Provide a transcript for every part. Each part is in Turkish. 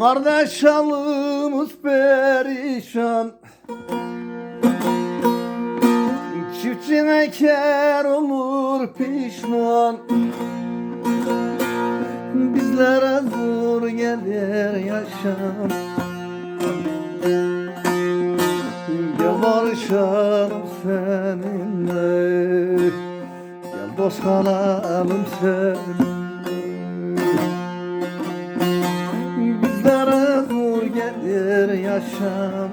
Kardeş alımız perişan. Çiftçine kar olur pişman. Bizlere zor gelir yaşam. Gel barışalım seninle. Gel dost kalalım seninle yaşam.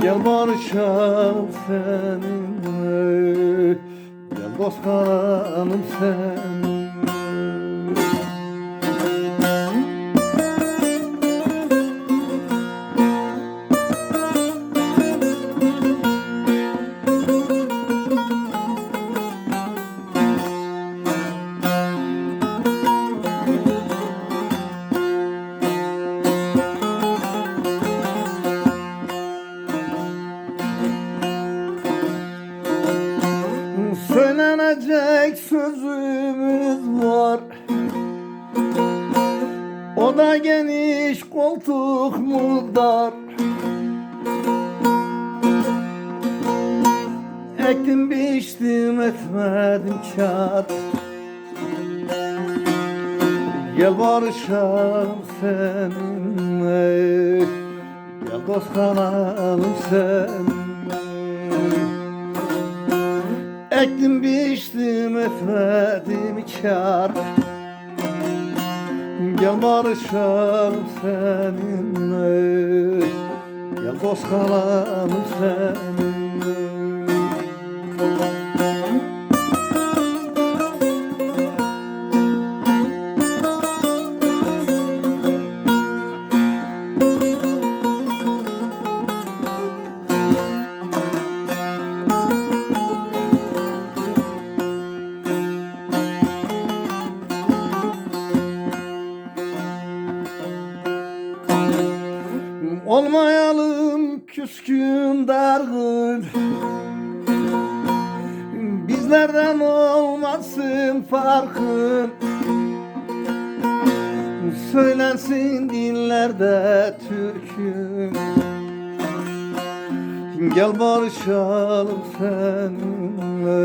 Gel barışalım seninle. Gel dost kalalım seninle Söylenecek sözümüz var. O da geniş koltuk mu dar Ektim biçtim etmedim kar. Gel barışalım seninle. Gel dost kalalım seninle Ektim biçtim etmedim kar. Gel barışalım seninle. Gel dost kalalım seninle Bizlerden olmasın farkın. Söylensin dillerde türküm Gel barışalım seninle.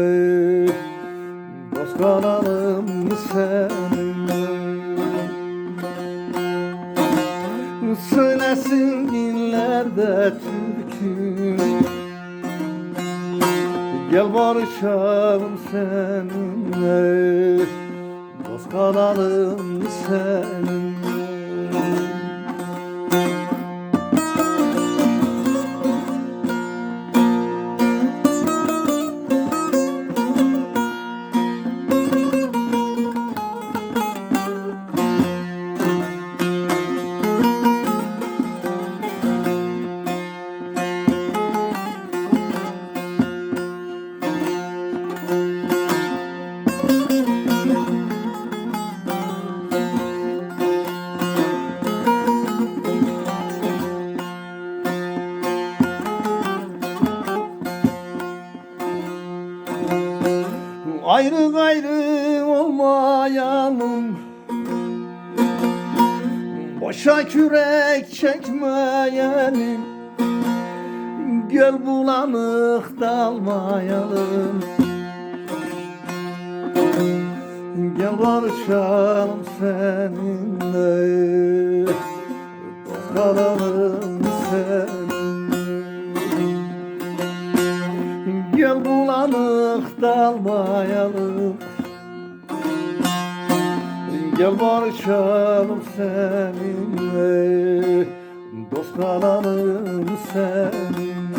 Dost kalalım seninle. Söylesin dillerde türkü Gel barışalım seninle Dost kalalım seninle Ayrı gayrı olmayalım. Boşa kürek çekmeyelim. Göl bulanık dalmayalım. Gel barışalım seninle Gel barışalım seninle Dost kalalım seninle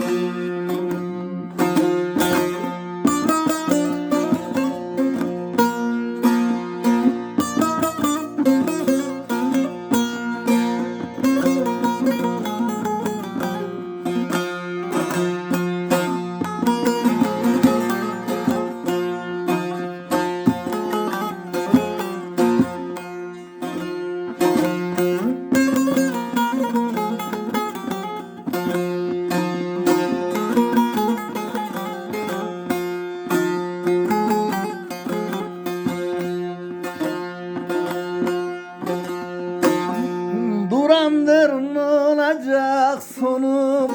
Durandır mı olacak sonum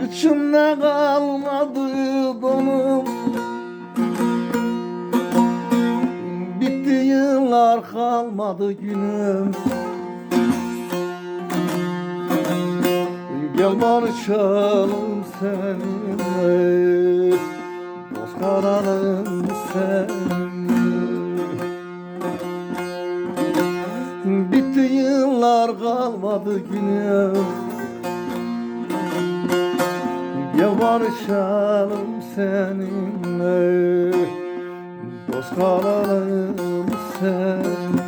Kıçımda kalmadı donum Bitti yıllar kalmadı günüm. Gel barışalım seninle Dost kalalım seninle. Bitti yıllar kalmadı günüm Gel barışalım seninle Dost kalalım seninle